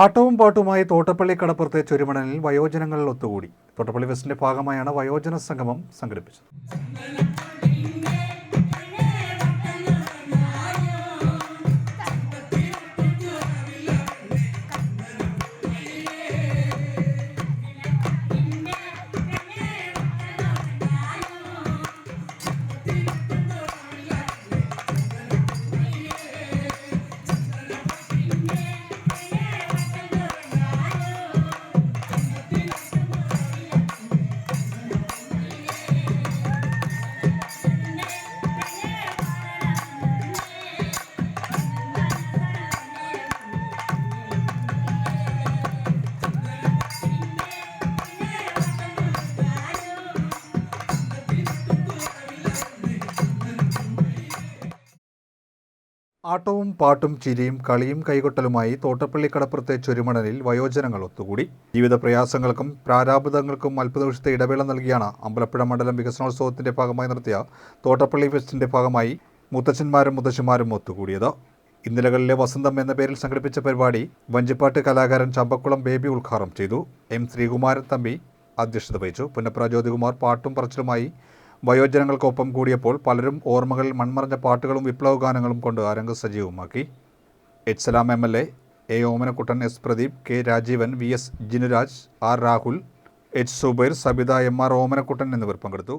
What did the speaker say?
ആട്ടവും പാട്ടുമായി തോട്ടപ്പള്ളി കടപ്പുറത്തെ ചുരുമണലിൽ വയോജനങ്ങളിൽ ഒത്തുകൂടി. തോട്ടപ്പള്ളി ഫെസ്റ്റിന്റെ ഭാഗമായാണ് വയോജന സംഗമം സംഘടിപ്പിച്ചത്. ആട്ടവും പാട്ടും ചിരിയും കളിയും കൈകൊട്ടലുമായി തോട്ടപ്പള്ളി കടപ്പുറത്തെ ചുരുമണലിൽ വയോജനങ്ങൾ ഒത്തുകൂടി. ജീവിത പ്രയാസങ്ങൾക്കും പ്രാരാബ്ദങ്ങൾക്കും അല്പ നിമിഷത്തെ ഇടവേള നൽകിയാണ് അമ്പലപ്പുഴ മണ്ഡലം വികസനോത്സവത്തിന്റെ ഭാഗമായി നടത്തിയ തോട്ടപ്പള്ളി ഫെസ്റ്റിന്റെ ഭാഗമായി മുത്തച്ഛന്മാരും മുത്തശ്ശിമാരും ഒത്തുകൂടിയത്. ഇന്നലകളിലെ വസന്തം എന്ന പേരിൽ സംഘടിപ്പിച്ച പരിപാടി വഞ്ചിപ്പാട്ട് കലാകാരൻ ചമ്പക്കുളം ബേബി ഉദ്ഘാടനം ചെയ്തു. എം ശ്രീകുമാരൻ തമ്പി അധ്യക്ഷത വഹിച്ചു. പുന്നപ്ര ജ്യോതികുമാർ പാട്ടും പറച്ചിലുമായി വയോജനങ്ങൾക്കൊപ്പം കൂടിയപ്പോൾ പലരും ഓർമ്മകളിൽ മൺമറഞ്ഞ പാട്ടുകളും വിപ്ലവഗാനങ്ങളും കൊണ്ട് അരങ്ങ് സജീവമാക്കി H Salam M L A A Omanakuttan S Pradeep K Rajeevan V S Jinuraj R Rahul H Zubair Sabitha M R Omanakuttan എന്നിവർ പങ്കെടുത്തു.